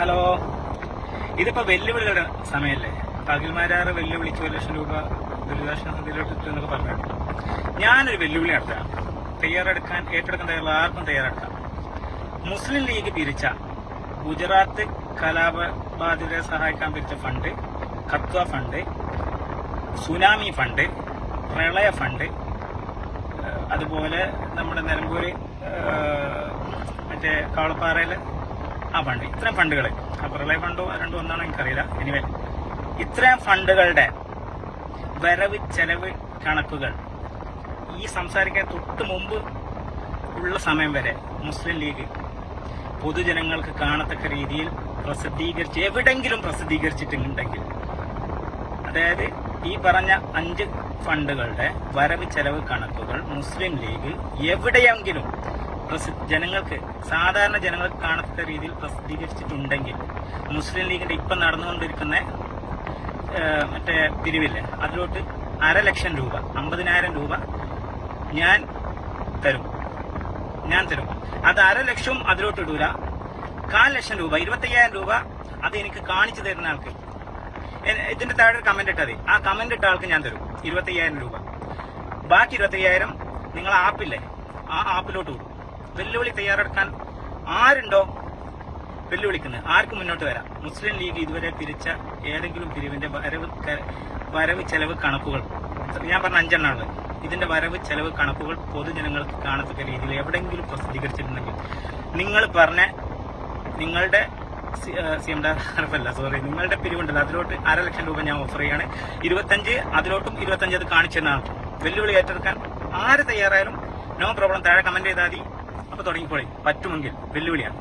Hello. ഇതിപ്പോ വെല്ലുവിളികളുടെ സമയല്ലേ? അഖിൽമാരാറ് വെല്ലുവിളിച്ച് ഒരു ലക്ഷം രൂപ ദുരിതാശ്വാസ നിധിയിലോട്ട് ഇട്ടു എന്നൊക്കെ പറഞ്ഞു ഞാനൊരു വെല്ലുവിളി നടത്താം തയ്യാറെടുക്കാൻ ഏറ്റെടുക്കാൻ തയ്യാറുള്ള ആർക്കും തയ്യാറെടുക്കാം. മുസ്ലിം ലീഗ് പിരിച്ച ഗുജറാത്ത് കലാപബാധിതരെ സഹായിക്കാൻ പിരിച്ച fund Kathua fund tsunami fund പ്രളയ ഫണ്ട് അതുപോലെ നമ്മുടെ നിലമ്പൂര് മറ്റേ കവളപ്പാറയിലെ ആ ഫണ്ട് ഇത്രയും ഫണ്ടുകൾ പ്രളയ ഫണ്ടോ രണ്ടോ ഒന്നാണോ എനിക്കറിയില്ല. എനിവേ ഇത്രയും ഫണ്ടുകളുടെ വരവ് ചെലവ് കണക്കുകൾ ഈ സംസാരിക്കാൻ തൊട്ട് മുമ്പ് ഉള്ള സമയം വരെ മുസ്ലിം ലീഗ് പൊതുജനങ്ങൾക്ക് കാണത്തക്ക രീതിയിൽ പ്രസിദ്ധീകരിച്ച് എവിടെങ്കിലും പ്രസിദ്ധീകരിച്ചിട്ടുണ്ടെങ്കിൽ അതായത് ഈ പറഞ്ഞ അഞ്ച് ഫണ്ടുകളുടെ വരവ് ചെലവ് കണക്കുകൾ മുസ്ലിം ലീഗ് എവിടെയെങ്കിലും ജനങ്ങൾക്ക് സാധാരണ ജനങ്ങൾക്ക് കാണത്തക്ക രീതിയിൽ പ്രസിദ്ധീകരിച്ചിട്ടുണ്ടെങ്കിൽ മുസ്ലിം ലീഗിന്റെ ഇപ്പം നടന്നുകൊണ്ടിരിക്കുന്ന മറ്റേ പിരിവില്ല അതിലോട്ട് അര ലക്ഷം രൂപ അമ്പതിനായിരം രൂപ ഞാൻ തരും. ഞാൻ തരും. അത് അര ലക്ഷം അതിലോട്ട് ഇടൂല. കാൽ ലക്ഷം രൂപ ഇരുപത്തയ്യായിരം രൂപ അത് എനിക്ക് കാണിച്ചു തരുന്ന ആൾക്ക്. ഇതിന്റെ താഴെ ഒരു കമന്റ് ഇട്ടാൽ ആ കമന്റ് ഇട്ട ആൾക്ക് ഞാൻ തരും ഇരുപത്തയ്യായിരം രൂപ. ബാക്കി ഇരുപത്തയ്യായിരം നിങ്ങൾ ആപ്പില്ലേ ആ ആപ്പിലോട്ട് വിടും വെല്ലുവിളി തയ്യാറെടുക്കാൻ ആരുണ്ടോ വെല്ലുവിളിക്കുന്നത്? ആർക്ക് മുന്നോട്ട് വരാം? മുസ്ലിം ലീഗ് ഇതുവരെ പിരിച്ച ഏതെങ്കിലും പിരിവിന്റെ വരവ് വരവ് ചെലവ് കണക്കുകൾ. ഞാൻ പറഞ്ഞ അഞ്ചെണ്ണാണ് ഇതിന്റെ വരവ് ചെലവ് കണക്കുകൾ പൊതുജനങ്ങൾക്ക് കാണത്തക്ക രീതിയിൽ എവിടെയെങ്കിലും പ്രസിദ്ധീകരിച്ചിട്ടുണ്ടെങ്കിൽ നിങ്ങൾ പറഞ്ഞ നിങ്ങളുടെ സി എം അല്ല സോറി നിങ്ങളുടെ പിരിവുണ്ടല്ലോ അതിലോട്ട് അര ലക്ഷം രൂപ ഞാൻ ഓഫർ ചെയ്യാണ്. ഇരുപത്തഞ്ച് അതിലോട്ടും ഇരുപത്തഞ്ച് അത് കാണിച്ചെന്നാണ് വെല്ലുവിളി ഏറ്റെടുക്കാൻ ആര് തയ്യാറായാലും നോ പ്രോബ്ലം താഴെ കമന്റ് ചെയ്താൽ മതി. തുടങ്ങിക്കോളി പറ്റുമെങ്കിൽ വെല്ലുവിളിയാണ്.